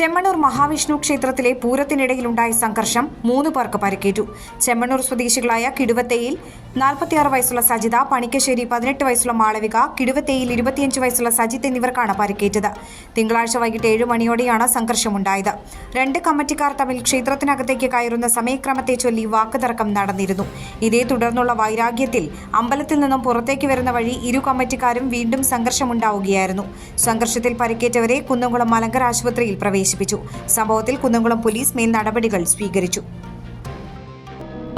Chemmannur Mahavishnu ക്ഷേത്രത്തിലെ പൂരത്തിനിടയിലുണ്ടായ സംഘർഷം മൂന്ന് പേർക്ക് പരിക്കേറ്റു. ചെമ്മണ്ണൂർ സ്വദേശികളായ കിടുവത്തേയിൽ നാൽപ്പത്തിയാറ് വയസ്സുള്ള സജിത പണിക്കശ്ശേരി പതിനെട്ട് വയസ്സുള്ള മാളവിക കിടുവത്തേയിൽ ഇരുപത്തിയഞ്ച് വയസ്സുള്ള സജിത്ത് എന്നിവർക്കാണ് പരിക്കേറ്റത്. തിങ്കളാഴ്ച വൈകിട്ട് ഏഴ് മണിയോടെയാണ് സംഘർഷമുണ്ടായത്. രണ്ട് കമ്മിറ്റിക്കാർ തമ്മിൽ ക്ഷേത്രത്തിനകത്തേക്ക് കയറുന്ന സമയക്രമത്തെ ചൊല്ലി വാക്കുതർക്കം നടന്നിരുന്നു. ഇതേ തുടർന്നുള്ള വൈരാഗ്യത്തിൽ അമ്പലത്തിൽ നിന്നും പുറത്തേക്ക് വരുന്ന വഴി ഇരു കമ്മിറ്റിക്കാരും വീണ്ടും സംഘർഷമുണ്ടാവുകയായിരുന്നു. സംഘർഷത്തിൽ പരിക്കേറ്റവരെ കുന്നംകുളം മലങ്കര ആശുപത്രിയിൽ പ്രവേശിപ്പിച്ചു. സംഭവത്തിൽ കുന്നംകുളം പോലീസ് മേൽ നടപടികൾ സ്വീകരിച്ചു.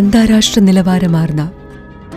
അന്താരാഷ്ട്ര നിലവാരമാർന്ന